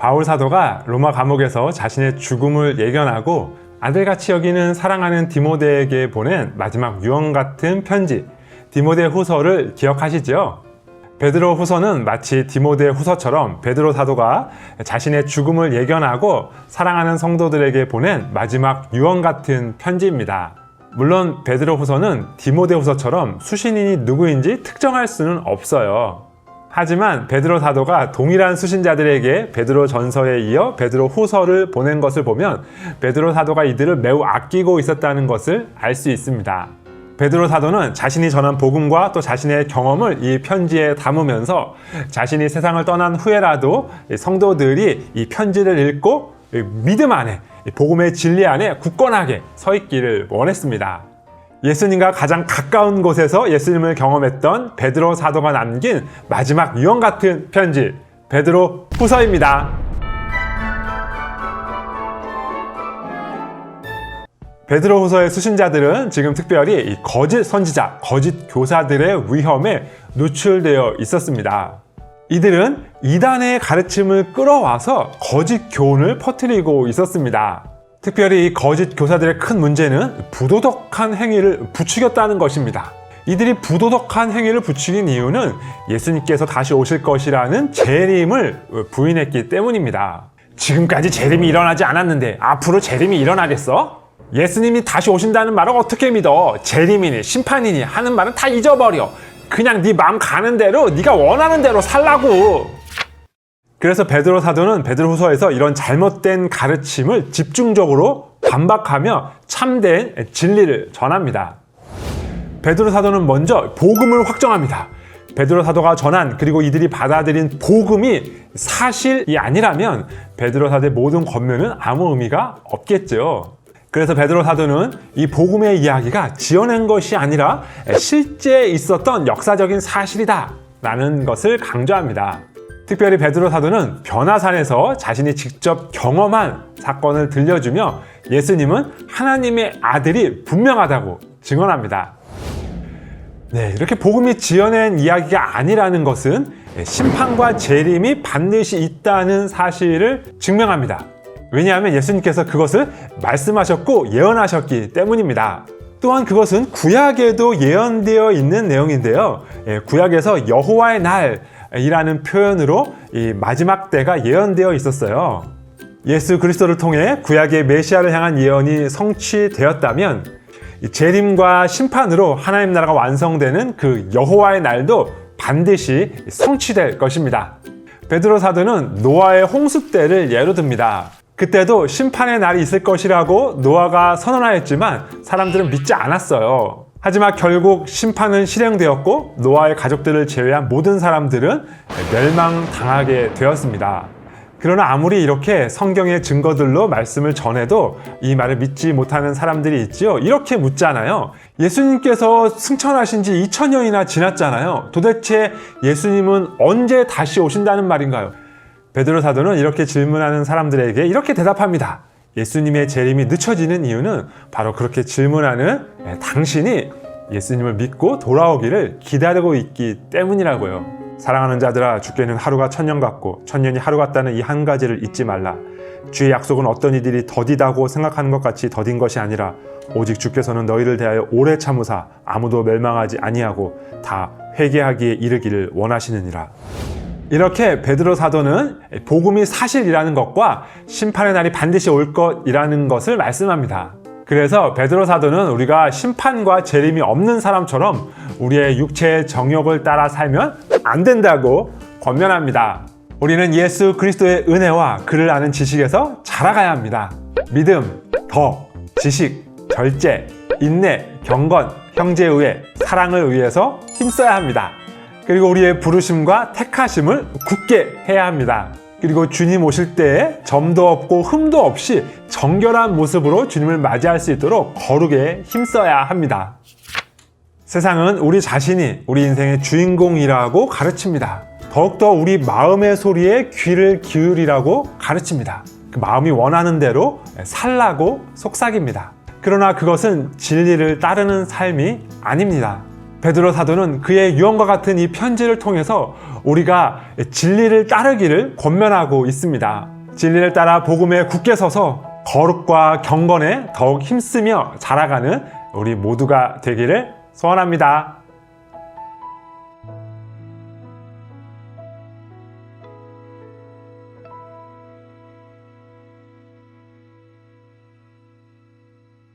바울 사도가 로마 감옥에서 자신의 죽음을 예견하고 아들같이 여기는 사랑하는 디모데에게 보낸 마지막 유언 같은 편지 디모데 후서를 기억하시죠? 베드로 후서는 마치 디모데 후서처럼 베드로 사도가 자신의 죽음을 예견하고 사랑하는 성도들에게 보낸 마지막 유언 같은 편지입니다. 물론 베드로 후서는 디모데 후서처럼 수신인이 누구인지 특정할 수는 없어요. 하지만 베드로 사도가 동일한 수신자들에게 베드로 전서에 이어 베드로 후서를 보낸 것을 보면 베드로 사도가 이들을 매우 아끼고 있었다는 것을 알 수 있습니다. 베드로 사도는 자신이 전한 복음과 또 자신의 경험을 이 편지에 담으면서 자신이 세상을 떠난 후에라도 이 성도들이 이 편지를 읽고 이 믿음 안에 이 복음의 진리 안에 굳건하게 서 있기를 원했습니다. 예수님과 가장 가까운 곳에서 예수님을 경험했던 베드로 사도가 남긴 마지막 유언 같은 편지 베드로 후서입니다. 베드로 후서의 수신자들은 지금 특별히 이 거짓 선지자, 거짓 교사들의 위험에 노출되어 있었습니다. 이들은 이단의 가르침을 끌어와서 거짓 교훈을 퍼뜨리고 있었습니다. 특별히 이 거짓 교사들의 큰 문제는 부도덕한 행위를 부추겼다는 것입니다. 이들이 부도덕한 행위를 부추긴 이유는 예수님께서 다시 오실 것이라는 재림을 부인했기 때문입니다. 지금까지 재림이 일어나지 않았는데 앞으로 재림이 일어나겠어? 예수님이 다시 오신다는 말을 어떻게 믿어? 재림이니 심판이니 하는 말은 다 잊어버려. 그냥 네 마음 가는 대로 네가 원하는 대로 살라고. 그래서 베드로 사도는 베드로 후서에서 이런 잘못된 가르침을 집중적으로 반박하며 참된 진리를 전합니다. 베드로 사도는 먼저 복음을 확정합니다. 베드로 사도가 전한 그리고 이들이 받아들인 복음이 사실이 아니라면 베드로 사도의 모든 권면은 아무 의미가 없겠죠. 그래서 베드로 사도는 이 복음의 이야기가 지어낸 것이 아니라 실제 있었던 역사적인 사실이다 라는 것을 강조합니다. 특별히 베드로 사도는 변화산에서 자신이 직접 경험한 사건을 들려주며 예수님은 하나님의 아들이 분명하다고 증언합니다. 네, 이렇게 복음이 지어낸 이야기가 아니라는 것은 심판과 재림이 반드시 있다는 사실을 증명합니다. 왜냐하면 예수님께서 그것을 말씀하셨고 예언하셨기 때문입니다. 또한 그것은 구약에도 예언되어 있는 내용인데요. 예, 구약에서 여호와의 날 이라는 표현으로 이 마지막 때가 예언되어 있었어요. 예수 그리스도를 통해 구약의 메시아를 향한 예언이 성취되었다면 이 재림과 심판으로 하나님 나라가 완성되는 그 여호와의 날도 반드시 성취될 것입니다. 베드로 사도는 노아의 홍수 때를 예로 듭니다. 그때도 심판의 날이 있을 것이라고 노아가 선언하였지만 사람들은 믿지 않았어요. 하지만 결국 심판은 실행되었고 노아의 가족들을 제외한 모든 사람들은 멸망당하게 되었습니다. 그러나 아무리 이렇게 성경의 증거들로 말씀을 전해도 이 말을 믿지 못하는 사람들이 있지요. 이렇게 묻잖아요. 예수님께서 승천하신 지 2000년이나 지났잖아요. 도대체 예수님은 언제 다시 오신다는 말인가요? 베드로 사도는 이렇게 질문하는 사람들에게 이렇게 대답합니다. 예수님의 재림이 늦춰지는 이유는 바로 그렇게 질문하는 당신이 예수님을 믿고 돌아오기를 기다리고 있기 때문이라고요. 사랑하는 자들아 주께는 하루가 천년 같고 천년이 하루 같다는 이 한 가지를 잊지 말라. 주의 약속은 어떤 이들이 더디다고 생각하는 것 같이 더딘 것이 아니라 오직 주께서는 너희를 대하여 오래 참으사 아무도 멸망하지 아니하고 다 회개하기에 이르기를 원하시느니라. 이렇게 베드로 사도는 복음이 사실이라는 것과 심판의 날이 반드시 올 것이라는 것을 말씀합니다. 그래서 베드로 사도는 우리가 심판과 재림이 없는 사람처럼 우리의 육체의 정욕을 따라 살면 안 된다고 권면합니다. 우리는 예수 그리스도의 은혜와 그를 아는 지식에서 자라가야 합니다. 믿음, 덕, 지식, 절제, 인내, 경건, 형제의회, 사랑을 위해서 힘써야 합니다. 그리고 우리의 부르심과 택하심을 굳게 해야 합니다. 그리고 주님 오실 때에 점도 없고 흠도 없이 정결한 모습으로 주님을 맞이할 수 있도록 거룩에 힘써야 합니다. 세상은 우리 자신이 우리 인생의 주인공이라고 가르칩니다. 더욱더 우리 마음의 소리에 귀를 기울이라고 가르칩니다. 그 마음이 원하는 대로 살라고 속삭입니다. 그러나 그것은 진리를 따르는 삶이 아닙니다. 베드로 사도는 그의 유언과 같은 이 편지를 통해서 우리가 진리를 따르기를 권면하고 있습니다. 진리를 따라 복음에 굳게 서서 거룩과 경건에 더욱 힘쓰며 자라가는 우리 모두가 되기를 소원합니다.